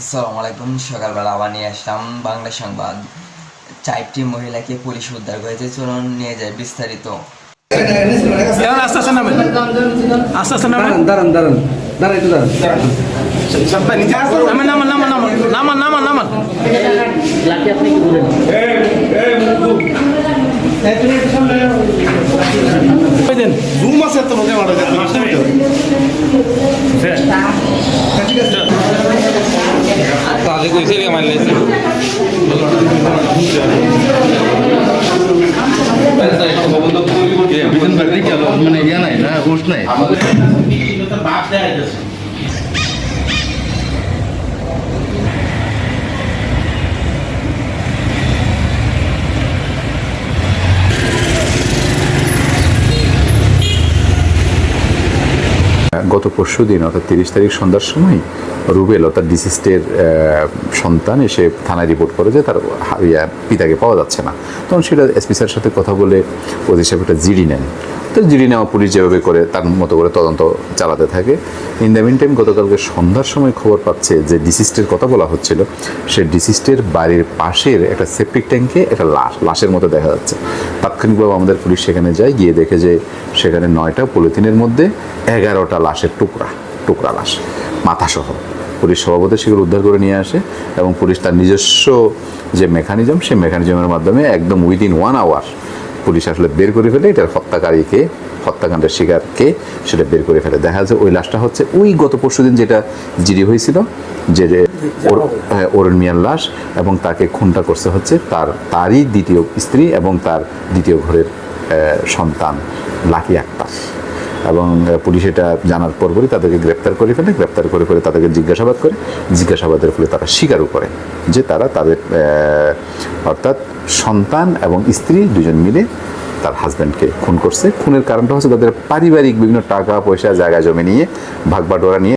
আসসালামু আলাইকুম সকালবেলা আবার নিয়ে আসলাম বাংলা সংবাদ। চারটি মহিলাকে পুলিশ উদ্ধার করেছে চলুন নিয়ে যায় বিস্তারিত। এখন আস্তে আস্তে নামেন? আস্তে আস্তে নামেন। দাঁড়ান দাঁড়ান দাঁড়ান দাঁড়ান একটু দাঁড়ান। নামেন নামান নামান নামান নামান নামান নামান। ওই দেন। জুম আছে। साथी को इसीलिए मान लेते हैं। तो क्या लोग? मैंने ना গত পরশু দিন, অর্থাৎ তিরিশ তারিখ সন্ধ্যার সময়, রুবেল, অর্থাৎ ডিসিস্টের সন্তান এসে থানায় রিপোর্ট করে যে তার পিতাকে পাওয়া যাচ্ছে না। তখন সেটা এসপি সাথে কথা বলে ওদের সাহেব একটা জিডি নেন। তো জিডি নেওয়া পুলিশ যেভাবে করে, তার মতো করে তদন্ত চালাতে থাকে। ইন দ্য মিন টাইম গতকালকে সন্ধ্যার সময় খবর পাচ্ছে যে ডিসিস্টের কথা বলা হচ্ছিল। সে ডিসিস্টের বাড়ির পাশের একটা সেপ্টিক ট্যাঙ্কে একটা লাশ লাশের মতো দেখা যাচ্ছে। তাৎক্ষণিকভাবে আমাদের পুলিশ সেখানে যায়, গিয়ে দেখে যে সেখানে নয়টা পলিথিনের মধ্যে এগারোটা লাশের টুকরা টুকরা লাশ, মাথাসহ। পুলিশ সভাপতি সেগুলো উদ্ধার করে নিয়ে আসে এবং পুলিশ তার নিজস্ব যে মেকানিজম সেই মেকানিজমের মাধ্যমে একদম উইদিন ওয়ান আওয়ার পুলিশ আসলে বের করে ফেলে এটার হত্যাকারীকে হত্যাকাণ্ডের শিকারকে সেটা বের করে ফেলে। দেখা যাচ্ছে ওই লাশটা হচ্ছে ওই গত পরশুদিন যেটা জিডি হয়েছিল যে ওর- হ্যাঁ, অরুণ মিয়ার লাশ এবং তাকে খুনটা করছে হচ্ছে তার তারই দ্বিতীয় স্ত্রী এবং তার দ্বিতীয় ঘরের সন্তান লাকি আক্তার। এবং পুলিশ এটা জানার পরপরই তাদেরকে গ্রেপ্তার করে ফেলে, গ্রেপ্তার করে ফেলে তাদেরকে জিজ্ঞাসাবাদ করে। জিজ্ঞাসাবাদের ফলে তারা স্বীকারও করে যে তারা তাদের অর্থাৎ সন্তান এবং স্ত্রী দুজন মিলে তার হাজব্যান্ডকে খুন করছে। খুনের কারণটা হচ্ছে তাদের পারিবারিক বিভিন্ন টাকা পয়সা জায়গা জমি নিয়ে ভাগ বাটোয়ারা নিয়ে